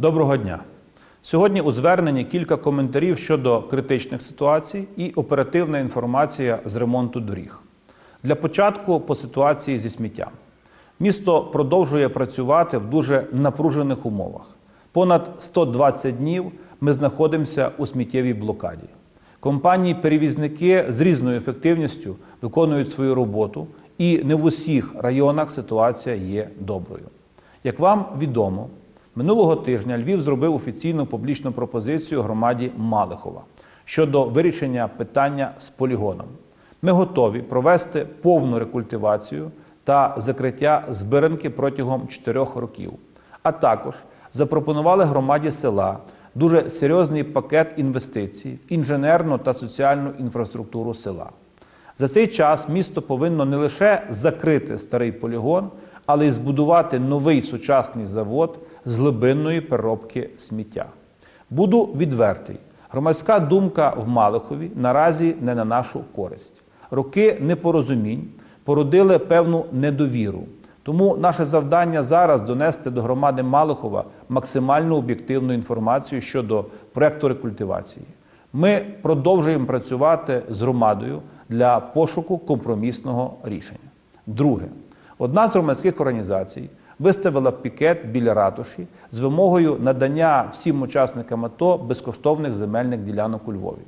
Доброго дня. Сьогодні у зверненні кілька коментарів щодо критичних ситуацій і оперативна інформація з ремонту доріг. Для початку по ситуації зі сміттям. Місто продовжує працювати в дуже напружених умовах. Понад 120 днів ми знаходимося у сміттєвій блокаді. Компанії-перевізники з різною ефективністю виконують свою роботу, і не в усіх районах ситуація є доброю. Як вам відомо, минулого тижня Львів зробив офіційну публічну пропозицію громаді Малихова щодо вирішення питання з полігоном. Ми готові провести повну рекультивацію та закриття збиранки протягом 4 років, а також запропонували громаді села дуже серйозний пакет інвестицій в інженерну та соціальну інфраструктуру села. За цей час місто повинно не лише закрити старий полігон, але й збудувати новий сучасний завод з глибинної переробки сміття. Буду відвертий. Громадська думка в Малихові наразі не на нашу користь. Роки непорозумінь породили певну недовіру. Тому наше завдання зараз донести до громади Малихова максимально об'єктивну інформацію щодо проекту рекультивації. Ми продовжуємо працювати з громадою для пошуку компромісного рішення. Друге, одна з громадських організацій виставила пікет біля ратуші з вимогою надання всім учасникам АТО безкоштовних земельних ділянок у Львові.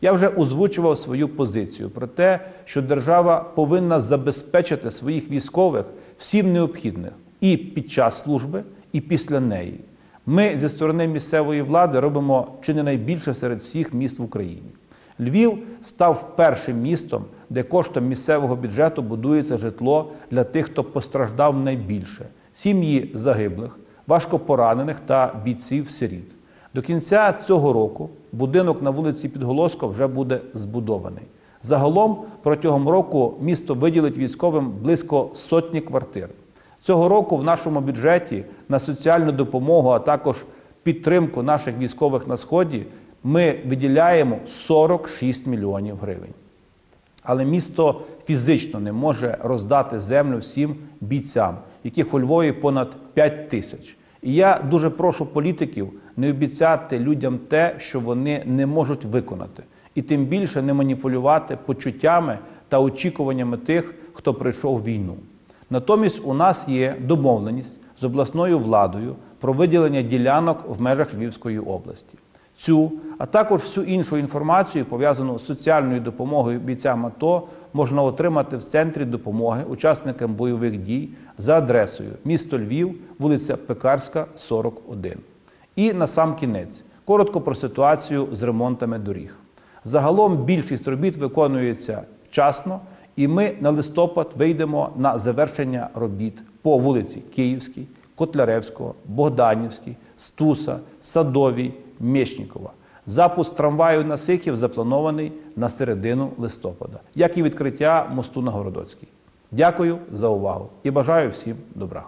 Я вже озвучував свою позицію про те, що держава повинна забезпечити своїх військових всім необхідним і під час служби, і після неї. Ми зі сторони місцевої влади робимо чи не найбільше серед всіх міст в Україні. Львів став першим містом, де коштом місцевого бюджету будується житло для тих, хто постраждав найбільше сім'ї загиблих, важкопоранених та бійців-сиріт. До кінця цього року будинок на вулиці Підголоска вже буде збудований. Загалом протягом року місто виділить військовим близько сотні квартир. Цього року в нашому бюджеті на соціальну допомогу, а також підтримку наших військових на сході, ми виділяємо 46 мільйонів гривень. Але місто фізично не може роздати землю всім бійцям, яких у Львові понад 5 тисяч. І я дуже прошу політиків не обіцяти людям те, що вони не можуть виконати, і тим більше не маніпулювати почуттями та очікуваннями тих, хто пройшов війну. Натомість у нас є домовленість з обласною владою про виділення ділянок в межах Львівської області. Цю, а також всю іншу інформацію, пов'язану з соціальною допомогою бійцям АТО, можна отримати в центрі допомоги учасникам бойових дій за адресою місто Львів, вулиця Пекарська, 41. І на сам кінець коротко про ситуацію з ремонтами доріг. Загалом більшість робіт виконується вчасно, і ми на листопад вийдемо на завершення робіт по вулиці Київській, Котляревського, Богданівській, Стуса, Садовій, Мєчнікова. Запуск трамваю на Сихів запланований на середину листопада, як і відкриття мосту на Городоцький. Дякую за увагу і бажаю всім добра.